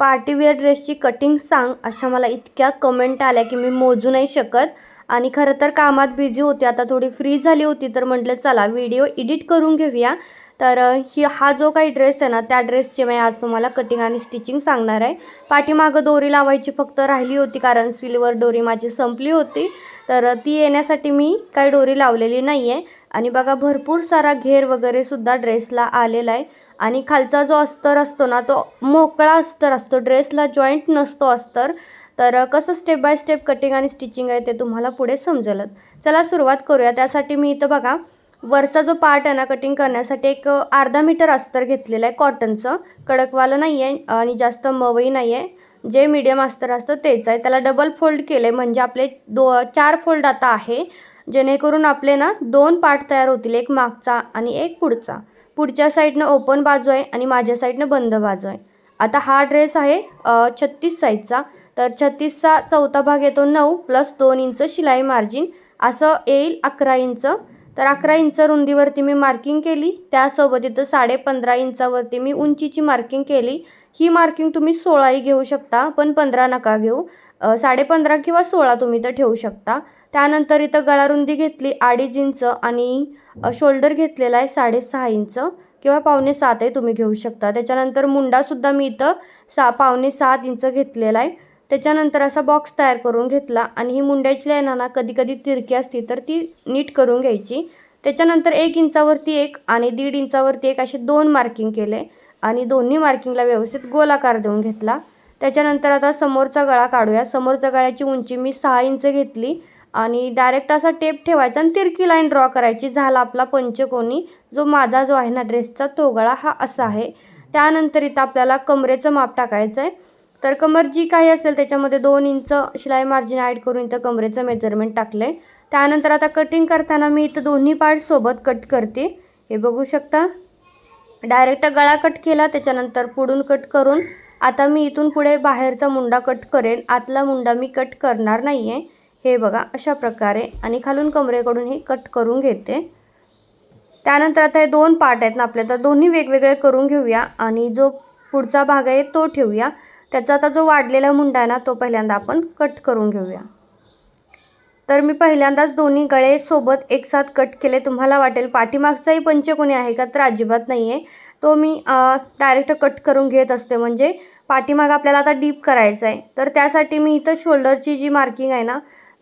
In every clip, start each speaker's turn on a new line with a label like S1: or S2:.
S1: Party wear ड्रेसची cutting सांग अशा मला इतक्या कमेंट आल्या की मी मोजू नाही शकत. आणि खरं तर कामात बिझी होते आता थोडी फ्री झाली होती तर म्हटलं चला व्हिडिओ एडिट करून घेऊया. तर ही हा जो काही ड्रेस आहे ना त्या ड्रेसची मी आज तुम्हाला कटिंग आणि स्टिचिंग सांगणार आहे. पाठीमागं दोरी लावायची फक्त राहिली होती कारण सिल्वर दोरी माझी संपली होती. तर ती येण्यासाठी मी काही दोरी लावलेली नाही आहे आणि बघा भरपूर सारा घेर वगैरे सुद्धा ड्रेसला आलेला आहे. आणि खालचा जो अस्तर असतो ना तो मोकळा अस्तर असतो. ड्रेसला जॉईंट नसतो अस्तर. तर कसं स्टेप बाय स्टेप कटिंग आणि स्टिचिंग आहे ते तुम्हाला पुढे समजेलच चला सुरुवात करूया. त्यासाठी मी इथं बघा वरचा जो पार्ट आहे ना कटिंग करण्यासाठी एक अर्धा मीटर अस्तर घेतलेलं आहे कॉटनचं कडकवालं नाही आहे आणि जास्त मवई नाही आहे जे मीडियम अस्तर असतं तेच आहे. त्याला डबल फोल्ड केलं आहे म्हणजे आपले दो चार फोल्ड आता आहे. जेणेकरून आपले ना दोन पार्ट तयार होतील. एक मागचा आणि एक पुढचा. पुढच्या साईडनं ओपन बाजू आहे आणि माझ्या साईडनं बंद बाजू आहे. आता हा ड्रेस आहे छत्तीस साईजचा. तर छत्तीसचा चौथा भाग येतो नऊ प्लस दोन इंच शिलाई मार्जिन. असं येईल अकरा इंच. तर अकरा इंच रुंदीवरती मी मार्किंग केली. त्यासोबत इथं साडे पंधरा इंचावरती मी उंचीची मार्किंग केली. ही मार्किंग तुम्ही सोळाही घेऊ शकता पण पंधरा नका घेऊ. साडे पंधरा किंवा सोळा तुम्ही तर ठेवू शकता. त्यानंतर इथं गळारुंदी घेतली अडीच इंच आणि शोल्डर घेतलेला आहे साडेसहा इंच. किंवा पावणे सात आहे तुम्ही घेऊ शकता. त्याच्यानंतर मुंडासुद्धा मी इथं सा पावणे सात इंच घेतलेला आहे. त्याच्यानंतर असा बॉक्स तयार करून घेतला आणि ही मुंड्याची लाईन ना कधी कधी तिरकी असती तर ती नीट करून घ्यायची. त्याच्यानंतर एक इंचावरती एक आणि दीड इंचावरती एक असे दोन मार्किंग केले आणि दोन्ही मार्किंगला व्यवस्थित गोलाकार देऊन घेतला. त्याच्यानंतर आता समोरचा गळा काढूया. समोरच्या गळ्याची उंची मी सहा इंच घेतली. आणि डायरेक्ट असा टेप ठेवायचा आणि तिरकी लाईन ड्रॉ करायची. झाला आपला पंचकोनी. जो माझा जो आहे ना ड्रेसचा तो गळा हा असा आहे. त्यानंतर इथं आपल्याला कमरेचं माप टाकायचं आहे. तर कमर जी काही असेल त्याच्यामध्ये दोन इंच शिलाई मार्जिन ॲड करून इथं कमरेचं मेजरमेंट टाकलं आहे त्यानंतर आता कटिंग करताना मी इथं दोन्ही पार्ट सोबत कट करते. हे बघू शकता. डायरेक्ट गळा कट केला त्याच्यानंतर पुढून कट करून. आता मी इथून पुढे बाहेरचा मुंडा कट करेन. आतला मुंडा मी कट करणार नाही आहे हे बघा अशा प्रकारे आणि खालून कमरेकडून ही कट करून घेते. त्यानंतर आता हे दोन पार्ट आहेत ना आपले तर दोन्ही वेगवेगळे करून घेऊया आणि जो पुढचा भाग आहे तो ठेवूया. त्याचा आता जो वाढलेला मुंडा आहे ना तो पहिल्यांदा आपण कट करून घेऊया. तर मी पहिल्यांदाच दोन्ही गळे सोबत एकसाथ कट केले. तुम्हाला वाटेल पाठीमागचाही पंचकोनी आहे का तर अजिबात नाही आहे तो मी डायरेक्ट कट करून घेत असते. म्हणजे पाठीमाग आपल्याला आता डीप करायचा आहे तर त्यासाठी मी इथं शोल्डरची जी मार्किंग आहे ना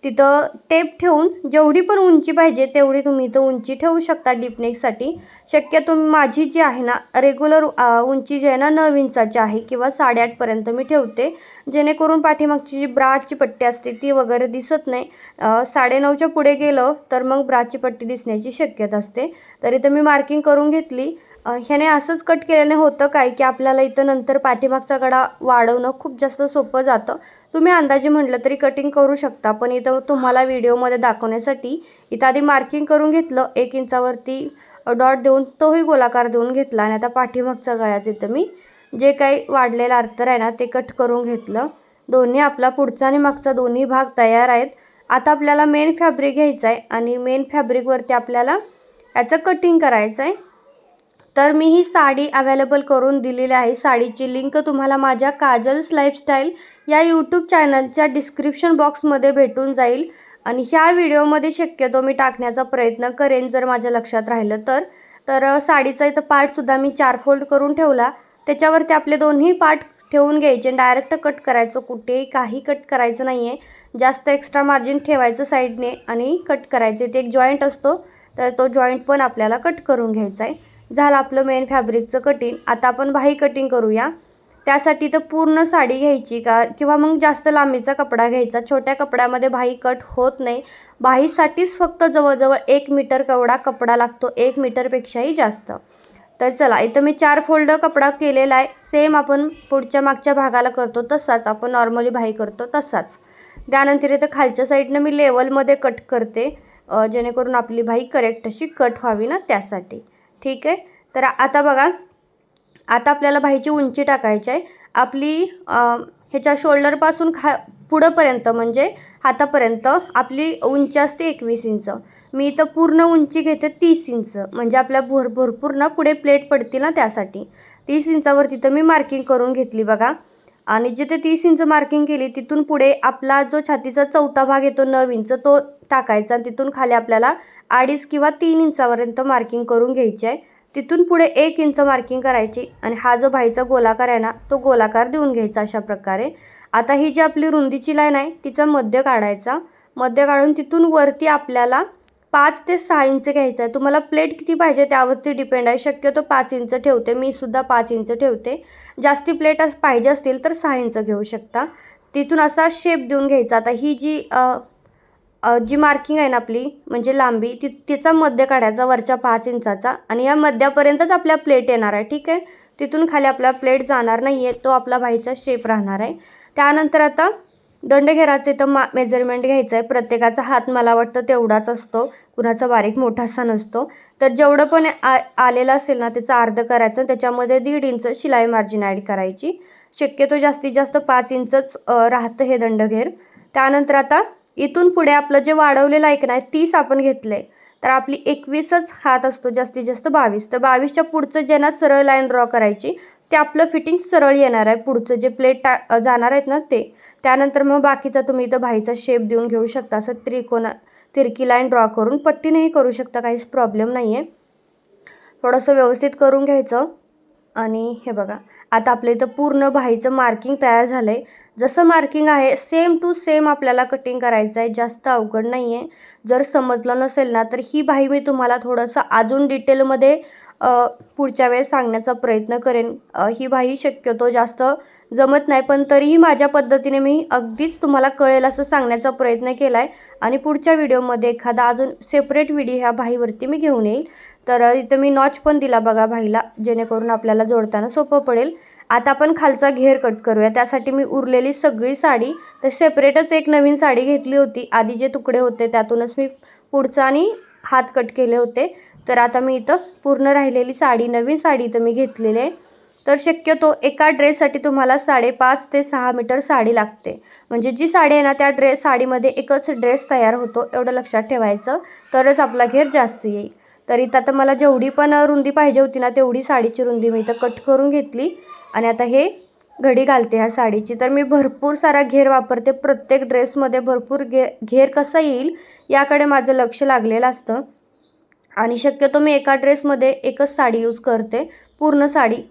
S1: तिथं टेप ठेवून जेवढी पण उंची पाहिजे तेवढी तुम्ही इथं उंची ठेवू शकता डीपनेकसाठी शक्य शक्यतो माझी जी आहे ना रेग्युलर उंची जी आहे ना नऊ इंचाची आहे किंवा साडेआठपर्यंत मी ठेवते. जेणेकरून पाठीमागची जी ब्राची पट्टी असते ती वगैरे दिसत नाही. साडेनऊच्या पुढे गेलं तर मग ब्राची पट्टी दिसण्याची शक्यता असते. तरी तर मी मार्किंग करून घेतली. ह्याने असंच कट केल्याने होतं काय की आपल्याला इथं नंतर पाठीमागचा गडा वाढवणं खूप जास्त सोपं जातं. तुम्ही अंदाजे म्हटलं तरी कटिंग करू शकता पण इथं तुम्हाला व्हिडिओमध्ये दाखवण्यासाठी इथं आधी मार्किंग करून घेतलं एक इंचावरती डॉट देऊन तोही गोलाकार देऊन घेतला आणि आता पाठीमागचा गळ्याचं इथं मी जे काही वाढलेलं अर्तर आहे ना ते कट करून घेतलं. दोन्ही आपला पुढचा आणि मागचा दोन्ही भाग तयार आहेत. आता आपल्याला मेन फॅब्रिक घ्यायचा आहे आणि मेन फॅब्रिकवरती आपल्याला याचं कटिंग करायचं आहे तर मी ही साडी अवेलेबल करून दिलेली आहे. साडीची लिंक तुम्हाला माझ्या काजल्स लाईफस्टाईल या यूट्यूब चॅनलच्या डिस्क्रिप्शन बॉक्समध्ये भेटून जाईल. आणि ह्या व्हिडिओमध्ये शक्यतो मी टाकण्याचा प्रयत्न करेन जर माझ्या लक्षात राहिलं तर. तर साडीचा इथं पार्टसुद्धा मी चार फोल्ड करून ठेवला. त्याच्यावरती आपले दोन्ही पार्ट ठेवून घ्यायचे. डायरेक्ट कट करायचं कुठेही काही कट करायचं नाही आहे जास्त एक्स्ट्रा मार्जिन ठेवायचं साईडने आणि कट करायचे. ते एक जॉईंट असतो. तर तो जॉईंट पण आपल्याला कट करून घ्यायचा आहे. झालं आपलं मेन फॅब्रिकचं कटिंग आता आपण बाही कटिंग करूया. त्यासाठी तर पूर्ण साडी घ्यायची का? किंवा मग जास्त लांबीचा कपडा घ्यायचा. छोट्या कपड्यामध्ये बाही कट होत नाही. बाहीसाठीच फक्त जवळजवळ एक मीटर केवढा कपडा लागतो. एक मीटरपेक्षाही जास्त. तर चला इथं मी चार फोल्ड कपडा केलेला आहे. सेम आपण पुढच्या मागच्या भागाला करतो तसाच. आपण नॉर्मली बाही करतो तसाच. त्यानंतर इथं खालच्या साईडनं मी लेवलमध्ये कट करते. जेणेकरून आपली बाही करेक्ट अशी कट व्हावी ना त्यासाठी. ठीक आहे? तर आता बघा आता आपल्याला भाईची उंची टाकायची आहे. आपली ह्याच्या शोल्डरपासून खा पुढंपर्यंत म्हणजे हातापर्यंत आपली उंची असते एकवीस इंच. मी इथं पूर्ण उंची घेते तीस इंच. म्हणजे आपल्या भर भरपूर ना पुढे प्लेट पडतील ना त्यासाठी. तीस इंचावर तिथं मी मार्किंग करून घेतली बघा. आणि जिथे तीस इंच मार्किंग केली तिथून पुढे आपला जो छातीचा चौथा भाग येतो नऊ इंच तो टाकायचा आणि तिथून खाली आपल्याला अडीच किंवा तीन इंचापर्यंत मार्किंग करून घ्यायची आहे. तिथून पुढे एक इंच मार्किंग करायची आणि हा जो भाईचा गोलाकार आहे ना तो गोलाकार देऊन घ्यायचा अशा प्रकारे. आता ही जी आपली रुंदीची लाईन आहे तिचा मध्य काढायचा. मध्य काढून तिथून वरती आपल्याला पाच ते सहा इंच घ्यायचं आहे. तुम्हाला प्लेट किती पाहिजे त्यावरती डिपेंड आहे. शक्यतो पाच इंच ठेवते. मी सुद्धा पाच इंच ठेवते. जास्ती प्लेट अस पाहिजे असतील तर सहा इंच घेऊ शकता. तिथून असा शेप देऊन घ्यायचा. आता ही जी आ, जी मार्किंग आहे ना आपली म्हणजे लांबी ती तिचा मध्य काढायचा वरच्या पाच इंचाचा. आणि या मध्यापर्यंतच आपल्या प्लेट येणार आहे. ठीक आहे? तिथून खाली आपला प्लेट जाणार नाही आहे तो आपला भाईचा शेप राहणार आहे. त्यानंतर आता दंडघेराचे तर मा मेजरमेंट घ्यायचं आहे प्रत्येकाचा हात मला वाटतं तेवढाच असतो. कुणाचा बारीक मोठासा नसतो. तर जेवढं पण आ आलेलं असेल ना त्याचं अर्ध करायचं त्याच्यामध्ये दीड इंच शिलाई मार्जिन ॲड करायची. शक्यतो जास्तीत जास्त पाच इंचच राहतं हे दंडघेर. त्यानंतर आता इथून पुढे आपलं जे वाढवलेलं ऐकणं आहे तीस आपण घेतलं आहे तर आपली एकवीसच हात असतो जास्तीत जास्त बावीस. तर बावीसच्या पुढचं जे ना सरळ लाईन ड्रॉ करायची ते आपलं फिटिंग सरळ येणार आहे. पुढचं जे प्लेट टा जाणार आहेत ना ते. त्यानंतर मग बाकीचा तुम्ही इथं भाईचा शेप देऊन घेऊ शकता. असं त्रिकोणा तिरकी लाईन ड्रॉ करून पट्टीनेही करू शकता. काहीच प्रॉब्लेम नाही आहे थोडंसं व्यवस्थित करून घ्यायचं. आणि हे बघा आता आपल्या इथं पूर्ण भाईचं मार्किंग तयार झालं आहे जसं मार्किंग आहे सेम टू सेम आपल्याला कटिंग करायचं आहे. जास्त अवघड नाही आहे जर समजलं नसेल ना तर ही भाई मी तुम्हाला थोडंसं अजून डिटेलमध्ये पुढच्या वेळेस सांगण्याचा प्रयत्न करेन. ही भाई शक्यतो जास्त जमत नाही पण तरीही माझ्या पद्धतीने मी अगदीच तुम्हाला कळेल असं सांगण्याचा प्रयत्न केला आहे आणि पुढच्या व्हिडिओमध्ये एखादा अजून सेपरेट व्हिडिओ ह्या भाईवरती मी घेऊन येईल. तर इथं मी नॉच पण दिला बघा भाईला जेणेकरून आपल्याला जोडताना सोपं पडेल. आता आपण खालचा घेर कट करूया. त्यासाठी मी उरलेली सगळी साडी तर सेपरेटच एक नवीन साडी घेतली होती. आधी जे तुकडे होते त्यातूनच मी पुढचा आणि हात कट केले होते. तर आता मी इथं पूर्ण राहिलेली साडी नवीन साडी इथं मी घेतलेली आहे. तर शक्यतो एका ड्रेससाठी तुम्हाला साडेपाच ते सहा मीटर साडी लागते. म्हणजे जी साडी आहे ना त्या ड्रेस साडीमध्ये एकच ड्रेस तयार होतो एवढं लक्षात ठेवायचं. तरच आपला घेर जास्त येईल. तर इथं आता मला जेवढी पण रुंदी पाहिजे होती ना तेवढी साडीची रुंदी मी इथं कट करून घेतली. आणि आता हे घडी घालते ह्या साडीची. तर मी भरपूर सारा घेर वापरते. प्रत्येक ड्रेसमध्ये भरपूर घे घेर कसा येईल याकडे माझं लक्ष लागलेलं असतं. आणि शक्यतो मी एका ड्रेसमध्ये एकच साडी यूज करते. पूर्ण साडी.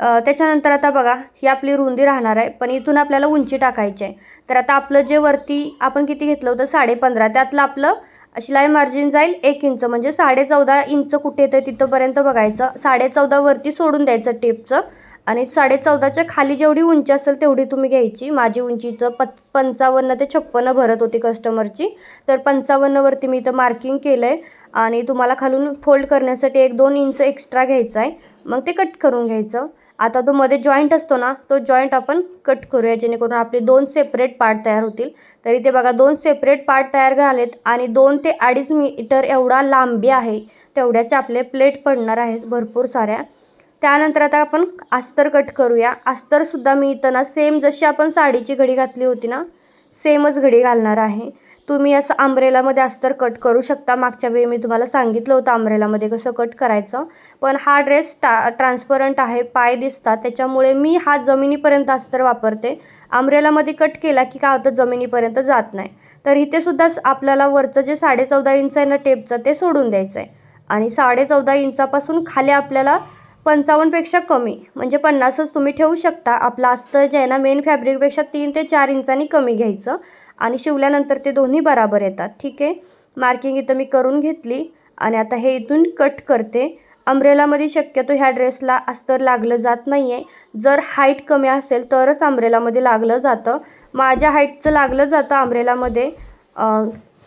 S1: त्याच्यानंतर आता बघा ही आपली रुंदी राहणार आहे पण इथून आपल्याला उंची टाकायची आहे. तर आता आपलं जे वरती आपण किती घेतलं होतं साडे पंधरा त्यातलं आपलं शिलाई मार्जिन जाईल एक इंच म्हणजे साडे चौदा इंच कुठे येतं तिथंपर्यंत बघायचं. साडे चौदावरती सोडून द्यायचं टेपचं आणि साडे चौदाच्या खाली जेवढी उंची असेल तेवढी तुम्ही घ्यायची. माझी उंचीचं पच पंचावन्न ते छप्पन्न भरत होती कस्टमरची तर पंचावन्नवरती मी इथं मार्किंग केलं आहे आणि तुम्हाला खालून फोल्ड करण्यासाठी एक दोन इंच एक्स्ट्रा घ्यायचं आहे. मग ते कट करून घ्यायचं. आता तो मध्ये जॉईंट असतो ना तो जॉईंट आपण कट करूया जेणेकरून आपले दोन सेपरेट पार्ट तयार होतील. तर इथे बघा दोन सेपरेट पार्ट तयार झालेत आणि दोन ते अडीच मीटर एवढा लांबी आहे तेवढ्याचे आपले प्लेट पडणार आहेत भरपूर साऱ्या. त्यानंतर आता आपण अस्तर कट करूया. अस्तरसुद्धा मी इथं ना सेम जशी आपण साडीची घडी घातली होती ना सेमच घडी घालणार आहे. तुम्ही असं आंब्रेलामध्ये अस्तर कट करू शकता. मागच्या वेळी मी तुम्हाला सांगितलं होतं आंब्रेलामध्ये कसं कट करायचं. पण हा ड्रेस टा ट्रान्सपरंट आहे पाय दिसतात. त्याच्यामुळे मी हा जमिनीपर्यंत अस्तर वापरते. आंब्रेलामध्ये कट केला की काय होतं जमिनीपर्यंत जात नाही. तर इथे सुद्धा आपल्याला वरचं जे साडेचौदा इंच आहे ना टेपचं ते सोडून द्यायचं आहे आणि साडेचौदा इंचापासून खाली आपल्याला पंचावन्नपेक्षा कमी म्हणजे पन्नासच तुम्ही ठेवू शकता. आपलं अस्तर जे आहे ना मेन फॅब्रिकपेक्षा तीन ते चार इंचांनी कमी घ्यायचं. आणि शिवल्यानंतर ते दोन्ही बराबर येतात. ठीक आहे? मार्किंग इथं मी करून घेतली आणि आता हे इथून कट करते. अंब्रेलामध्ये शक्यतो ह्या ड्रेसला अस्तर लागलं जात नाही आहे जर हाईट कमी असेल तरच अंब्रेलामध्ये लागलं जातं. माझ्या हाईटचं लागलं जातं अंब्रेलामध्ये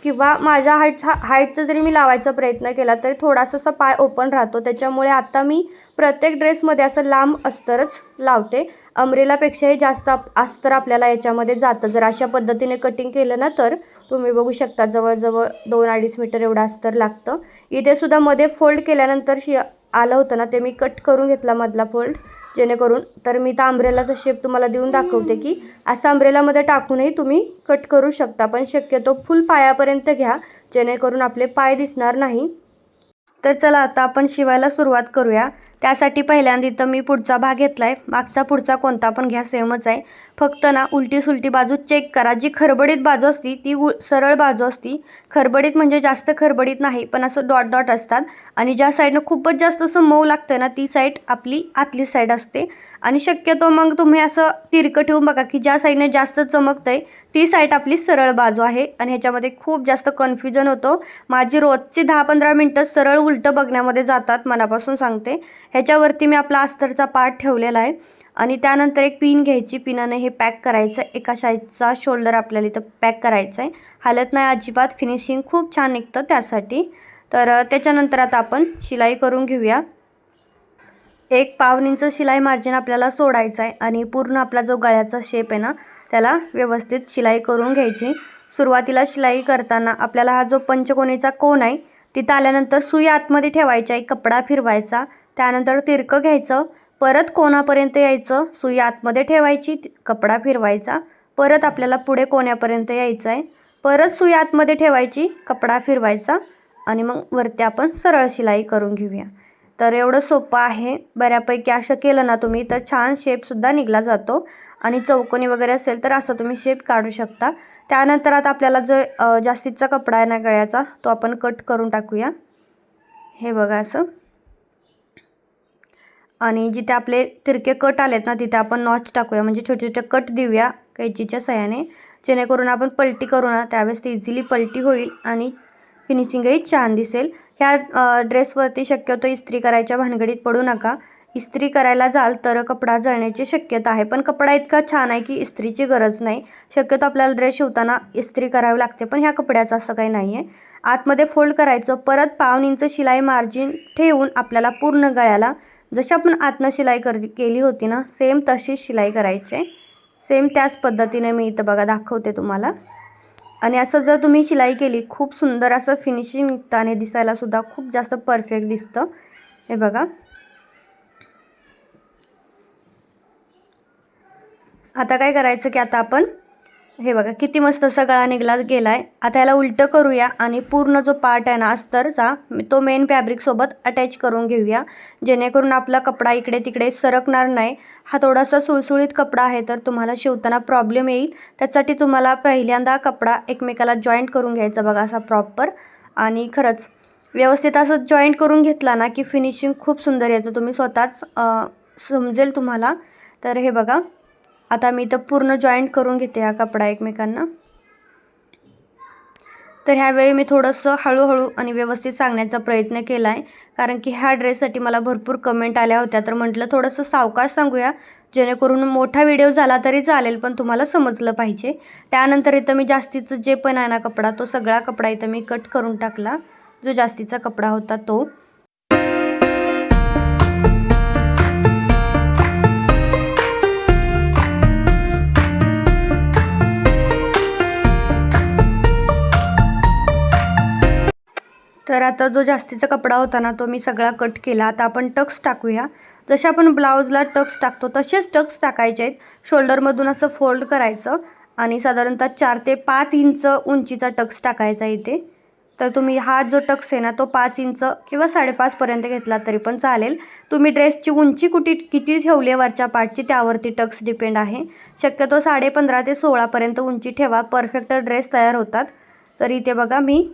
S1: किंवा माझ्या हाईटचा हाईटचा जरी मी लावायचा प्रयत्न केला तरी थोडासा असा पाय ओपन राहतो. त्याच्यामुळे आता मी प्रत्येक ड्रेसमध्ये असं लांब अस्तरच लावते. अमरेलापेक्षाही जास्त अस्तर आपल्याला याच्यामध्ये जातं. जर अशा पद्धतीने कटिंग केलं ना तर तुम्ही बघू शकता जवळजवळ दोन अडीच मीटर एवढं अस्तर लागतं. इथे सुद्धा मध्ये फोल्ड केल्यानंतर शि आलं होतं ना ते मी कट करून घेतला मधला फोल्ड जेणेकरून तर मी त्या आंब्रेलाचा शेप तुम्हाला देऊन दाखवते की असं आंब्रेलामध्ये टाकूनही तुम्ही कट करू शकता. पण शक्यतो फुल पायापर्यंत घ्या जेणेकरून आपले पाय दिसणार नाही. तर चला आता आपण शिवायला सुरुवात करूया. त्यासाठी पहिल्यांदा इथं मी पुढचा भाग घेतला आहे मागचा पुढचा कोणता पण घ्या सेमच आहे. फक्त ना उलटी सुलटी बाजू चेक करा. जी खरबडीत बाजू असती ती उ सरळ बाजू असती. खरबडीत म्हणजे जास्त खरबडीत नाही पण असं डॉट डॉट असतात. आणि ज्या साईडनं खूपच जास्त असं मऊ लागतं ना ती साईड आपली आतली साईड असते. आणि शक्यतो मग तुम्ही असं तिरकं ठेवून बघा की ज्या साईडने जास्त चमकतं आहे ती साईड आपली सरळ बाजू आहे. आणि ह्याच्यामध्ये खूप जास्त कन्फ्युजन होतं. माझी रोजची दहा पंधरा मिनटं सरळ उलटं बघण्यामध्ये जातात मनापासून सांगते. ह्याच्यावरती मी आपला अस्तरचा पार्ट ठेवलेला आहे. आणि त्यानंतर एक पिन घ्यायची. पिनाने हे पॅक करायचं. एका साईडचा शोल्डर आपल्याला इथं पॅक करायचं आहे हालत नाही अजिबात. फिनिशिंग खूप छान निघतं त्यासाठी. तर त्याच्यानंतर आता आपण शिलाई करून घेऊया. एक पाऊण इंच शिलाई मार्जिन आपल्याला सोडायचं आहे आणि पूर्ण आपला जो गळ्याचा शेप आहे ना त्याला व्यवस्थित शिलाई करून घ्यायची. सुरुवातीला शिलाई करताना आपल्याला हा जो पंचकोनीचा कोन आहे तिथं आल्यानंतर सुई आतमध्ये ठेवायची आहे कपडा फिरवायचा त्यानंतर तिरकं घ्यायचं परत कोणापर्यंत यायचं सुई आतमध्ये ठेवायची कपडा फिरवायचा परत आपल्याला पुढे कोण्यापर्यंत यायचं आहे परत सुई आतमध्ये ठेवायची कपडा फिरवायचा आणि मग वरती आपण सरळ शिलाई करून घेऊया. तर एवढं सोपं आहे. बऱ्यापैकी असं केलं ना तुम्ही तर छान शेपसुद्धा निघला जातो. आणि चौकोनी वगैरे असेल तर असं तुम्ही शेप काढू शकता. त्यानंतर आता आपल्याला जो जास्तीचा कपडा आहे ना गळ्याचा तो आपण कट करून टाकूया. हे बघा असं. आणि जिथे आपले तिरके कट आलेत ना तिथे आपण नॉच टाकूया. म्हणजे छोटे छोटे कट देऊया कैचीच्या सहाय्याने जेणेकरून आपण पलटी करू ना त्यावेळेस इझिली पलटी होईल आणि फिनिशिंगही छान दिसेल. ह्या ड्रेसवरती शक्यतो इस्त्री करायच्या भानगडीत पडू नका. इस्त्री करायला जाल तर कपडा जळण्याची शक्यता आहे. पण कपडा इतका छान आहे की इस्त्रीची गरज नाही. शक्यतो आपल्याला ड्रेस शिवताना इस्त्री करावी लागते पण ह्या कपड्याचं असं काही नाही आहे आतमध्ये फोल्ड करायचं परत पाऊण इंच शिलाई मार्जिन ठेवून आपल्याला पूर्ण गळ्याला जशी आपण आतनं शिलाई कर केली होती ना सेम तशीच शिलाई करायची. आहे सेम त्याच पद्धतीने मी इथं बघा दाखवते तुम्हाला. आणि असं जर तुम्ही शिलाई केली खूप सुंदर असं फिनिशिंग निघतं आणि दिसायला सुद्धा खूप जास्त परफेक्ट दिसतं. हे बघा. आता काय करायचं की आता आपण हे बघा किती मस्त असा गळा निघला गेला आहे आता याला उलटं करूया आणि पूर्ण जो पार्ट आहे ना अस्तरचा तो मेन फॅब्रिकसोबत अटॅच करून घेऊया. जेणेकरून आपला कपडा इकडे तिकडे सरकणार नाही. हा थोडासा सुळसुळीत कपडा आहे तर तुम्हाला शिवताना प्रॉब्लेम येईल. त्यासाठी तुम्हाला पहिल्यांदा कपडा एकमेकाला जॉईंट करून घ्यायचा बघा असा प्रॉपर आणि खरंच व्यवस्थित असं जॉईंट करून घेतला ना की फिनिशिंग खूप सुंदर याचं तुम्ही स्वतःच समजेल तुम्हाला. तर हे बघा आता मी इथं पूर्ण जॉईंट करून घेते हा कपडा एकमेकांना. तर ह्यावेळी मी थोडंसं हळूहळू आणि व्यवस्थित सांगण्याचा प्रयत्न केला आहे कारण की ह्या ड्रेससाठी मला भरपूर कमेंट आल्या होत्या. तर म्हटलं थोडंसं सावकाश सांगूया. जेणेकरून मोठा व्हिडिओ झाला तरी चालेल पण तुम्हाला समजलं पाहिजे. त्यानंतर इथं मी जास्तीचं जे पण आहे ना कपडा तो सगळा कपडा इथं मी कट करून टाकला. जो जास्तीचा कपडा होता तो. तर आता जो जास्तीचा कपडा होता ना तो मी सगळा कट केला. आता आपण टक्स टाकूया. जसे आपण ब्लाऊजला टक्स टाकतो तसेच टक्स टाकायचे आहेत. शोल्डरमधून असं फोल्ड करायचं आणि साधारणतः चार ते पाच इंच उंचीचा टक्स टाकायचा इथे. तर तुम्ही हा जो टक्स आहे ना तो पाच इंच किंवा साडेपाचपर्यंत घेतला तरी पण चालेल. तुम्ही ड्रेसची उंची कुठे किती ठेवली आहे वरच्या पार्टची त्यावरती टक्स डिपेंड आहे. शक्यतो साडे पंधरा ते सोळापर्यंत उंची ठेवा. परफेक्ट ड्रेस तयार होतात. तर इथे बघा मी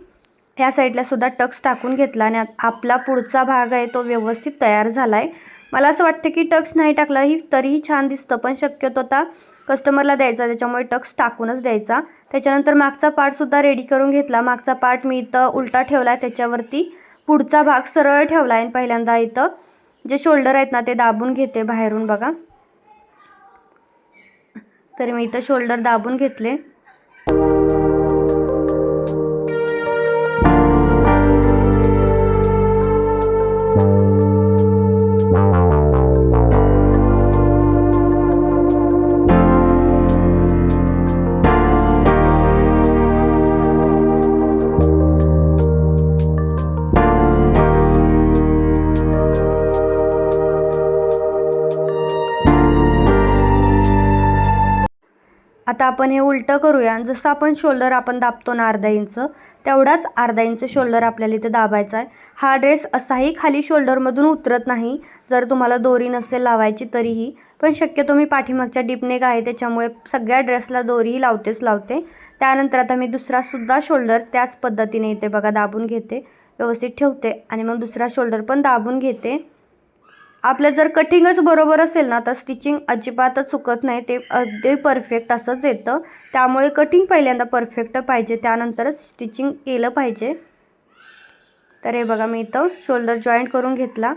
S1: ह्या साईडला सुद्धा टक्स टाकून घेतला आणि आपला पुढचा भाग आहे तो व्यवस्थित तयार झाला आहे मला असं वाटतं की टक्स नाही टाकलाही तरीही छान दिसतं पण शक्यतो आता कस्टमरला द्यायचा त्याच्यामुळे टक्स टाकूनच द्यायचा. त्याच्यानंतर मागचा पार्टसुद्धा रेडी करून घेतला. मागचा पार्ट मी इथं उलटा ठेवला आहे त्याच्यावरती पुढचा भाग सरळ ठेवला आहे आणि पहिल्यांदा इथं जे शोल्डर आहेत ना ते दाबून घेते बाहेरून बघा. तर मी इथं शोल्डर दाबून घेतले. आता आपण हे उलटं करूया. जसं आपण शोल्डर आपण दाबतो ना अर्धा इंच तेवढाच अर्धा इंच शोल्डर आपल्याला इथे दाबायचा आहे. हा ड्रेस असाही खाली शोल्डरमधून उतरत नाही. जर तुम्हाला दोरी नसेल लावायची तरीही. पण शक्यतो मी पाठीमागच्या डिपनेक आहे त्याच्यामुळे सगळ्या ड्रेसला दोरीही लावतेच लावते. त्यानंतर आता मी दुसरासुद्धा शोल्डर त्याच पद्धतीने इथे बघा दाबून घेते. व्यवस्थित ठेवते आणि मग दुसरा शोल्डर पण दाबून घेते. आपलं जर कटिंगच बरोबर असेल ना तर स्टिचिंग अजिबातच चुकत नाही. ते अगदी परफेक्ट असंच येतं. त्यामुळे कटिंग पहिल्यांदा परफेक्ट पाहिजे. त्यानंतरच स्टिचिंग केलं पाहिजे. तर हे बघा मी इथं शोल्डर जॉईंट करून घेतला.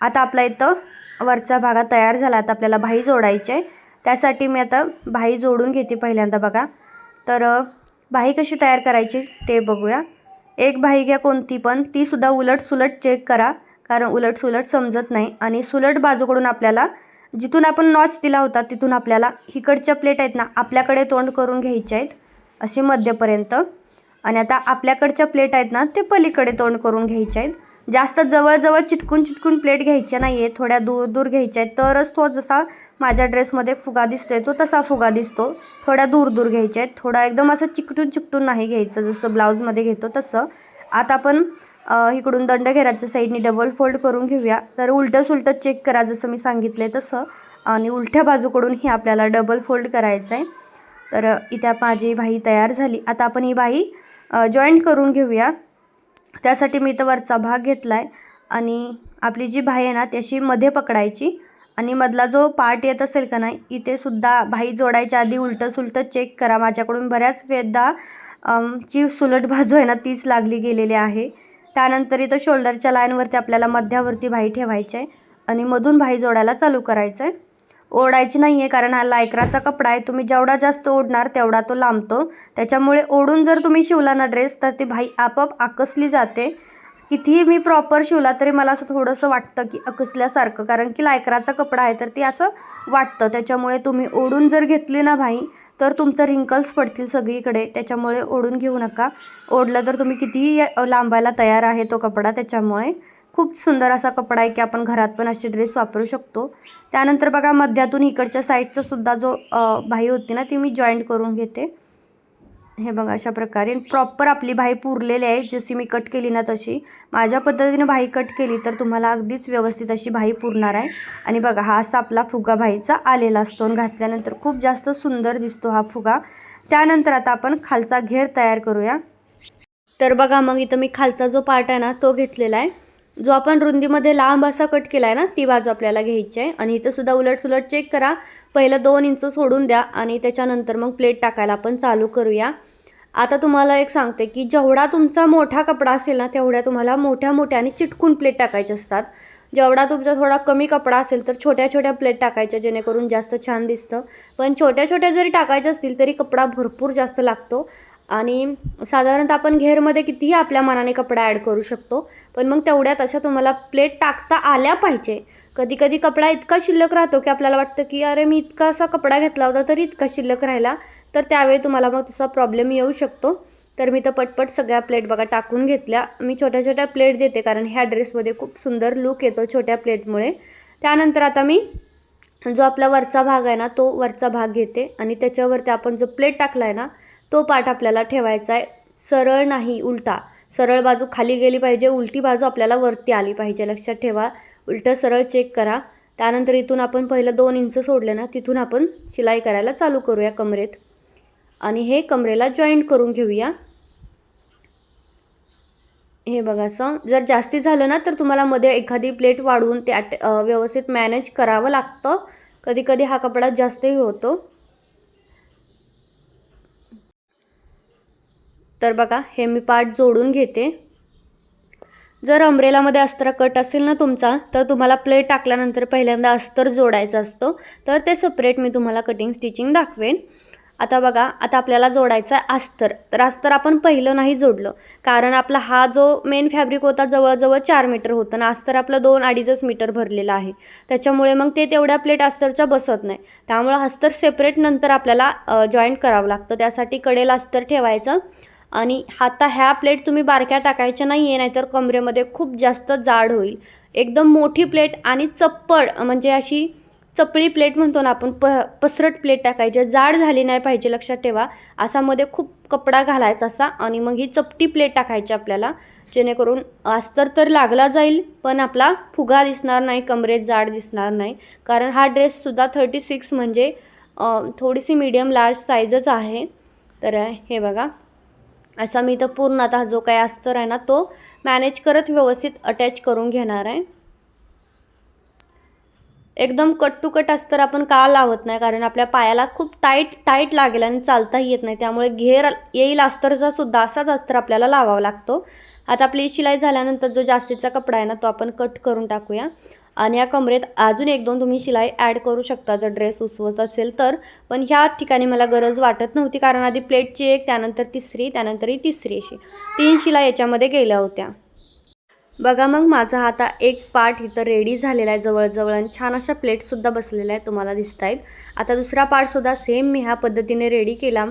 S1: आता आपला इथं वरचा भागा तयार झाला. आता आपल्याला भाई जोडायची आहे. त्यासाठी मी आता भाई जोडून घेते पहिल्यांदा बघा. तर भाई कशी तयार करायची ते बघूया. एक भाई घ्या कोणती पण. तीसुद्धा उलट सुलट चेक करा. कारण उलट सुलट समजत नाही आणि सुलट बाजूकडून आपल्याला जिथून आपण नॉच दिला होता तिथून आपल्याला इकडच्या प्लेट आहेत ना आपल्याकडे तोंड करून घ्यायच्या आहेत असे मध्यपर्यंत. आणि आता आपल्याकडच्या प्लेट आहेत ना ते पलीकडे तोंड करून घ्यायच्या आहेत. जास्त जवळजवळ चिटकून चिटकून प्लेट घ्यायच्या नाही आहे थोड्या दूर दूर घ्यायच्या आहेत. तरच तो जसा माझ्या ड्रेसमध्ये फुगा दिसतोय तो तसा फुगा दिसतो. थोड्या दूर दूर घ्यायच्या आहेत. थोडा एकदम असं चिकटून चिकटून नाही घ्यायचं जसं ब्लाऊजमध्ये घेतो तसं. आता आपण इकडून दंड घेराच्या साईडनी डबल फोल्ड करून घेऊया. तर उलटं सुलटं चेक करा जसं मी सांगितलं आहे तसं. आणि उलट्या बाजूकडून ही आपल्याला डबल फोल्ड करायचं आहे तर इथे माझी बाही तयार झाली. आता आपण ही बाही जॉईंट करून घेऊया. त्यासाठी मी इथं वरचा भाग घेतला आहे आणि आपली जी बाही आहे ना त्याशी मध्ये पकडायची. आणि मधला जो पार्ट येत असेल का नाही इथे सुद्धा भाई जोडायच्या आधी उलटं सुलटं चेक करा. माझ्याकडून बऱ्याच वेळदा ची जी सुलट बाजू आहे ना तीच लागली गेलेली आहे. त्यानंतर इथं शोल्डरच्या लाईनवरती आपल्याला मध्यावरती भाई ठेवायची आहे आणि मधून भाई जोडायला चालू करायचं आहे. ओढायची नाही आहे कारण हा लायक्राचा कपडा आहे. तुम्ही जेवढा जास्त ओढणार तेवढा तो लांबतो. त्याच्यामुळे ओढून जर तुम्ही शिवला ना ड्रेस तर ती भाई आपोआप आकसली जाते. कितीही मी प्रॉपर शिवला तरी मला असं थोडंसं वाटतं की अकसल्यासारखं कारण की लायक्राचा कपडा आहे तर ती असं वाटतं. त्याच्यामुळे तुम्ही ओढून जर घेतली ना भाई तर तुमचं रिंकल्स पडतील सगळीकडे त्याच्यामुळे ओढून घेऊ नका. ओढलं तर तुम्ही कितीही लांबायला तयार आहे तो कपडा त्याच्यामुळे खूप सुंदर असा कपडा आहे की आपण घरात पण असे ड्रेस वापरू शकतो. त्यानंतर बघा मध्यातून इकडच्या साईडचा सुद्धा जो बाही होती ना ती मी जॉईंट करून घेते. हे बघा अशा प्रकारे. प्रॉपर आपली भाई पुरलेली आहे. जशी मी कट केली ना तशी. माझ्या पद्धतीने भाई कट केली तर तुम्हाला अगदीच व्यवस्थित अशी भाई पुरणार आहे. आणि बघा हा असा आपला फुगा भाईचा आलेला असतो. आणि घातल्यानंतर खूप जास्त सुंदर दिसतो हा फुगा. त्यानंतर आता आपण खालचा घेर तयार करूया. तर बघा मग इथं मी खालचा जो पार्ट आहे ना तो घेतलेला आहे. जो आपण रुंदीमध्ये लांब असा कट केला आहे ना ती बाजू आपल्याला घ्यायची आहे. आणि इथं सुद्धा उलट सुलट चेक करा. पहिलं दोन इंच सोडून द्या. आणि त्याच्यानंतर मग प्लेट टाकायला आपण चालू करूया. आता तुम्हाला एक सांगते की जेवढा तुमचा मोठा कपडा असेल ना तेवढ्या तुम्हाला मोठ्या मोठ्या आणि चिटकून प्लेट टाकायचे असतात. जेवढा तुमचा थोडा कमी कपडा असेल तर छोट्या छोट्या प्लेट टाकायच्या जेणेकरून जास्त छान दिसतं. पण छोट्या छोट्या जरी टाकायच्या असतील तरी कपडा भरपूर जास्त लागतो. आणि साधारणतः आपण घेरमध्ये कितीही आपल्या मनाने कपडा ॲड करू शकतो पण मग तेवढ्यात अशा तुम्हाला प्लेट टाकता आल्या पाहिजे. कधी कधी कपडा इतका शिल्लक राहतो की आपल्याला वाटतं की अरे मी इतका असा कपडा घेतला होता तरी इतका शिल्लक राहिला. तर त्यावेळी तुम्हाला मग तसा प्रॉब्लेम येऊ शकतो. तर मी तर पटपट सगळ्या प्लेट बघा टाकून घेतल्या. मी छोट्या छोट्या प्लेट देते कारण ह्या ड्रेसमध्ये खूप सुंदर लुक येतो छोट्या प्लेटमुळे त्यानंतर आता मी जो आपला वरचा भाग आहे ना तो वरचा भाग घेते आणि त्याच्यावरती आपण जो प्लेट टाकला आहे ना तो पाठ आपल्याला ठेवायचा आहे. सरळ नाही उलटा. सरळ बाजू खाली गेली पाहिजे उलटी बाजू आपल्याला वरती आली पाहिजे. लक्षात ठेवा. उलटं सरळ चेक करा. त्यानंतर इथून आपण पहिलं दोन इंच सोडले ना तिथून आपण शिलाई करायला चालू करूया कमरेत. आणि हे कमरेला जॉईंट करून घेऊया. हे बघा असं. जर जास्ती झालं ना तर तुम्हाला मध्ये एखादी प्लेट वाढवून ते अट व्यवस्थित मॅनेज करावं लागतं. कधी कधी हा कपडा जास्तही होतो. तर बघा हे मी पार्ट जोडून घेते. जर अम्ब्रेलामध्ये अस्तर कट असेल ना तुमचा तर तुम्हाला प्लेट टाकल्यानंतर पहिल्यांदा अस्तर जोडायचं असतो. तर ते सेपरेट मी तुम्हाला कटिंग स्टिचिंग दाखवेन. आता बघा आता आपल्याला जोडायचं आहे अस्तर. तर अस्तर आपण पहिलं नाही जोडलं. कारण आपला हा जो मेन फॅब्रिक होता जवळजवळ चार मीटर होतं ना अस्तर आपलं दोन अडीचच मीटर भरलेलं आहे. त्याच्यामुळे मग ते तेवढ्या प्लेट अस्तरच्या बसत नाही. त्यामुळं अस्तर सेपरेट नंतर आपल्याला जॉईंट करावं लागतं. त्यासाठी कडेला अस्तर ठेवायचं आणि आता ह्या प्लेट तुम्ही बारक्या टाकायच्या नाही आहे नाहीतर कमरेमध्ये खूप जास्त जाड होईल. एकदम मोठी प्लेट आणि चप्पड म्हणजे अशी चपळी प्लेट म्हणतो ना आपण प पसरट प्लेट टाकायची. जाड झाली नाही पाहिजे लक्षात ठेवा. आसामध्ये खूप कपडा घालायचा असा आणि मग ही चपटी प्लेट टाकायची आपल्याला. जेणेकरून अस्तर तर लागला जाईल पण आपला फुगा दिसणार नाही कमरेत जाड दिसणार नाही. कारण हा ड्रेससुद्धा थर्टी सिक्स म्हणजे थोडीशी मीडियम लार्ज साईजच आहे. तर हे बघा. असा मी तर पूर्ण आता जो काही अस्तर आहे ना तो मॅनेज करत व्यवस्थित अटॅच करून घेणार आहे. एकदम कट टू कट अस्तर आपण का लावत नाही? कारण आपल्या पायाला खूप टाईट टाईट लागेल आणि चालताही येत नाही. त्यामुळे घेर येईल अस्तरचा सुद्धा असाच अस्तर आपल्याला लावावा लागतो. आता आपली शिलाई झाल्यानंतर जो जास्तीचा कपडा आहे ना तो आपण कट करून टाकूया. आणि या कमरेत अजून एक दोन तुम्ही शिलाई ॲड करू शकता जर ड्रेस उसवत असेल तर. पण ह्या ठिकाणी मला गरज वाटत नव्हती. कारण आधी प्लेटची एक त्यानंतर तिसरी त्यानंतर ही तिसरी अशी. तीन शिलाई याच्यामध्ये गेल्या होत्या. बघा मग माझा आता एक पार्ट इथं रेडी झालेला आहे जवळजवळ आणि छान अशा प्लेटसुद्धा बसलेल्या आहेत तुम्हाला दिसत आहेत. आता दुसरा पार्टसुद्धा सेम मी ह्या पद्धतीने रेडी केला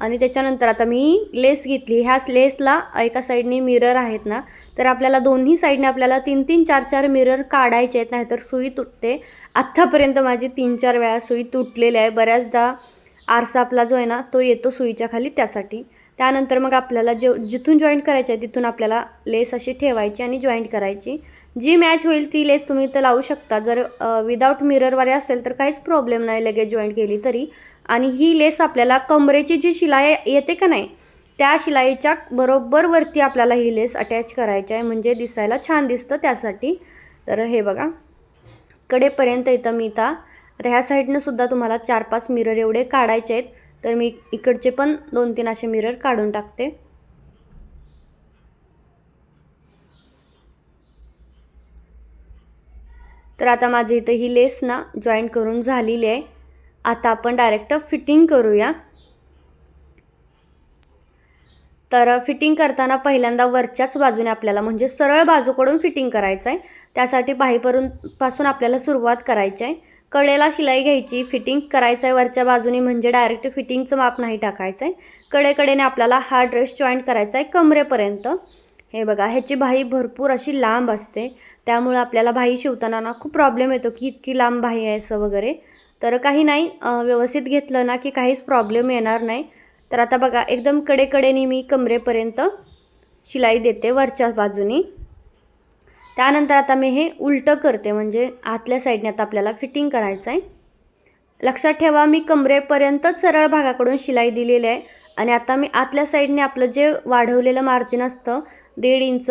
S1: आणि त्याच्यानंतर आता मी लेस घेतली. ह्या लेसला एका साईडने मिरर आहेत ना तर आपल्याला दोन्ही साईडने आपल्याला तीन तीन चार चार मिरर काढायचे आहेत नाहीतर सुई तुटते. आत्तापर्यंत माझी तीन चार वेळा सुई तुटलेली आहे बऱ्याचदा आरसा आपला जो आहे ना तो येतो सुईच्या खाली त्यासाठी. त्यानंतर मग आपल्याला जे जिथून जॉईंट करायचं आहे तिथून आपल्याला लेस अशी ठेवायची आणि जॉईंट करायची. जी मॅच होईल ती लेस तुम्ही इथं लावू शकता. जर विदाऊट मिररवाले असेल तर काहीच प्रॉब्लेम नाही लगेच जॉईंट केली तरी. आणि ही लेस आपल्याला कमरेची जी शिलाई येते का नाही त्या शिलाईच्या बरोबर वरती आपल्याला ही लेस अटॅच करायची आहे. म्हणजे दिसायला छान दिसतं त्यासाठी. तर हे बघा. कडेपर्यंत येतं मी आता आता ह्या साईडनं सुद्धा तुम्हाला चार पाच मिरर एवढे काढायचे आहेत. तर मी इकडचे पण दोन तीन असे मिरर काढून टाकते. तर आता माझी इथं ही लेस ना जॉईंट करून झालेली आहे. आता आपण डायरेक्ट फिटिंग करूया. तर फिटिंग करताना पहिल्यांदा वरच्याच बाजूने आपल्याला म्हणजे सरळ बाजूकडून फिटिंग करायचं आहे त्यासाठी बाहीपरून पासून आपल्याला सुरुवात करायची आहे कडेला शिलाई घ्यायची फिटिंग करायचं आहे वरच्या बाजूने म्हणजे डायरेक्ट फिटिंगचं माप नाही टाकायचं आहे कडेकडेने आपल्याला हा ड्रेस जॉईंट करायचा आहे कमरेपर्यंत. हे बघा ह्याची भाई भरपूर अशी लांब असते. त्यामुळं आपल्याला भाई शिवताना ना खूप प्रॉब्लेम येतो की इतकी लांब भाई आहे असं वगैरे. तर काही नाही व्यवस्थित घेतलं ना की काहीच प्रॉब्लेम येणार नाही. तर आता बघा एकदम कडेकडेने मी कमरेपर्यंत शिलाई देते वरच्या बाजूनी. त्यानंतर आता मी हे उलटं करते म्हणजे आतल्या साईडने आता आपल्याला फिटिंग करायचं आहे. लक्षात ठेवा मी कमरेपर्यंतच सरळ भागाकडून शिलाई दिलेली आहे आणि आता मी आतल्या साईडने आपलं जे वाढवलेलं मार्जिन असतं दीड इंच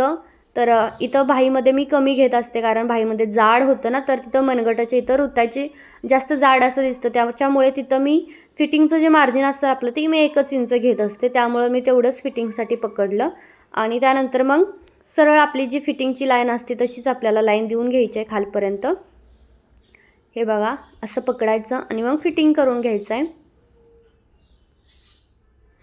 S1: तर इथं भाईमध्ये मी कमी घेत असते कारण भाईमध्ये जाड होतं ना तर तिथं मनगटाच्या इथं रुताची जास्त जाड असं दिसतं. त्याच्यामुळे तिथं मी फिटिंगचं जे मार्जिन असतं आपलं ते मी एकच इंच घेत असते. त्यामुळं मी तेवढंच फिटिंगसाठी पकडलं. आणि त्यानंतर मग सरळ आपली जी फिटिंगची लाईन असते तशीच आपल्याला लाईन देऊन घ्यायची आहे खालपर्यंत. हे बघा असं पकडायचं आणि मग फिटिंग करून घ्यायचं आहे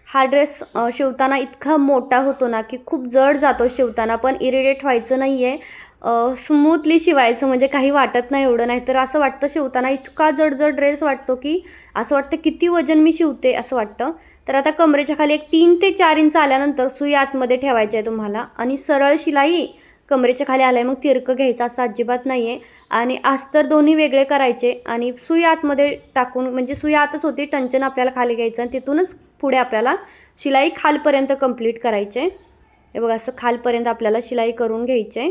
S1: हा ड्रेस शिवताना इतका मोठा होतो ना की खूप जड जातो शिवताना पण इरिटेट व्हायचं नाही आहे स्मूथली शिवायचं म्हणजे काही वाटत नाही एवढं नाही तर असं वाटतं शिवताना इतका जड जड ड्रेस वाटतो की असं वाटतं किती वजन मी शिवते असं वाटतं. तर आता कमरेच्या खाली एक तीन ते चार इंच आल्यानंतर सुई आतमध्ये ठेवायची आहे तुम्हाला. आणि सरळ शिलाई कमरेच्या खाली आलं मग तिरकं घ्यायचं असं अजिबात नाही आहे आणि अस्तर दोन्ही वेगळे करायचे आणि सुई आतमध्ये टाकून म्हणजे सुई आतच होती टंचन आपल्याला खाली घ्यायचं आणि तिथूनच पुढे आपल्याला शिलाई खालपर्यंत कंप्लीट करायचे. हे बघा असं खालपर्यंत आपल्याला शिलाई करून घ्यायचे.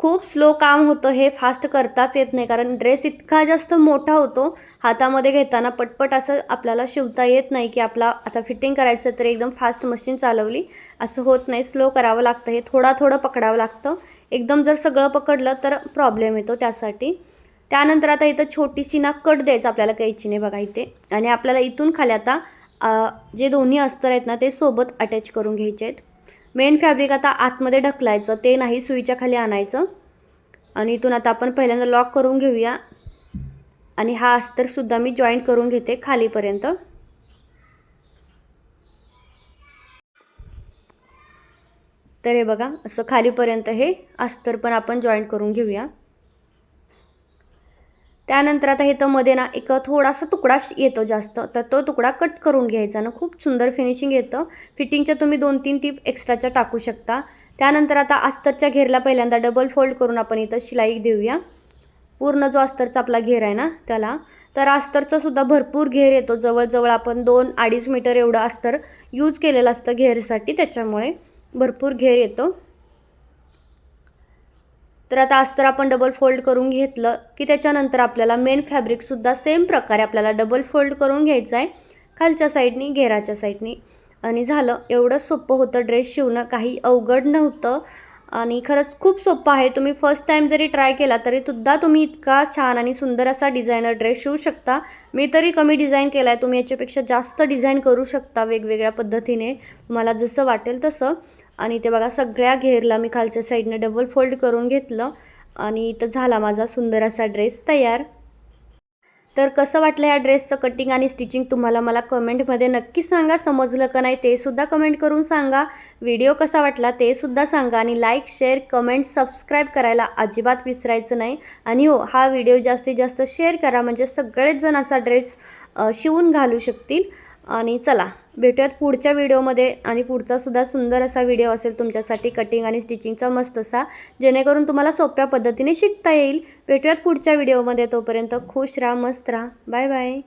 S1: खूप स्लो काम होतं हे फास्ट करताच येत नाही. कारण ड्रेस इतका जास्त मोठा होतो हातामध्ये घेताना पटपट असं आपल्याला शिवता येत नाही की आपला आता फिटिंग करायचं तर एकदम फास्ट मशीन चालवली. असं होत नाही. स्लो करावं लागतं. हे थोडा थोडं पकडावं लागतं. एकदम जर सगळं पकडलं तर प्रॉब्लेम येतो त्यासाठी. त्यानंतर आता इथं छोटीशी ना कट द्यायचं आपल्याला कैचीने बघा इथे. आणि आपल्याला इथून खाली आता जे दोन्ही अस्तर आहेत ना ते सोबत अटॅच करून घ्यायचे आहेत. मेन फॅब्रिक आता आतमध्ये ढकलायचं ते नाही सुईच्या खाली आणायचं. आणि इथून आता आपण पहिल्यांदा लॉक करून घेऊया. आणि हा अस्तरसुद्धा मी जॉईंट करून घेते खालीपर्यंत. तर हे बघा असं खालीपर्यंत हे अस्तर पण आपण जॉईंट करून घेऊया. त्यानंतर आता इथं मध्ये ना एक थोडासा तुकडा येतो जास्त. तर तो तुकडा कट करून घ्यायचा ना खूप सुंदर फिनिशिंग येतं. फिटिंगच्या तुम्ही दोन तीन टीप एक्स्ट्राच्या टाकू शकता. त्यानंतर आता अस्तरच्या घेरला पहिल्यांदा डबल फोल्ड करून आपण इथं शिलाई देऊया. पूर्ण जो अस्तरचा आपला घेर आहे ना त्याला. तर अस्तरचा सुद्धा भरपूर घेर येतो. जवळजवळ आपण दोन अडीच मीटर एवढं अस्तर यूज केलेलं असतं घेरसाठी. त्याच्यामुळे भरपूर घेर येतो. तर आता अस्तर आपण डबल फोल्ड करून घेतलं की त्याच्यानंतर आपल्याला मेन फॅब्रिकसुद्धा सेम प्रकारे आपल्याला डबल फोल्ड करून घ्यायचं आहे खालच्या साईडनी घेराच्या साईडनी आणि झालं एवढं सोपं होतं ड्रेस शिवणं. काही अवघड नव्हतं. आणि खरंच खूप सोपं आहे. तुम्ही फर्स्ट टाईम जरी ट्राय केला तरी सुद्धा तुम्ही इतका छान आणि सुंदर असा डिझायनर ड्रेस शिवू शकता. मी तरी कमी डिझाईन केला आहे तुम्ही याच्यापेक्षा जास्त डिझाईन करू शकता वेगवेगळ्या पद्धतीने. तुम्हाला जसं वाटेल तसं. आणि ते बघा सगळ्या घेरला मी खालच्या साईडनं डबल फोल्ड करून घेतलं आणि इथं झाला माझा सुंदर असा ड्रेस तयार. तर कसं वाटलं या ड्रेसचं कटिंग आणि स्टिचिंग तुम्हाला मला कमेंटमध्ये नक्की सांगा. समजलं का नाही ते सुद्धा कमेंट करून सांगा. व्हिडिओ कसा वाटला ते सुद्धा सांगा आणि लाईक शेअर कमेंट सबस्क्राईब करायला अजिबात विसरायचं नाही. आणि हो हा व्हिडिओ जास्तीत जास्त शेअर करा. म्हणजे सगळेच जण असा ड्रेस शिवून घालू शकतील. आणि चला भेटूयात पुढच्या व्हिडिओमध्ये आणि पुढचासुद्धा सुंदर असा व्हिडिओ असेल तुमच्यासाठी कटिंग आणि स्टिचिंगचा मस्त असा जेणेकरून तुम्हाला सोप्या पद्धतीने शिकता येईल. भेटूयात पुढच्या व्हिडिओमध्ये तोपर्यंत खुश राहा मस्त राहा. Bye bye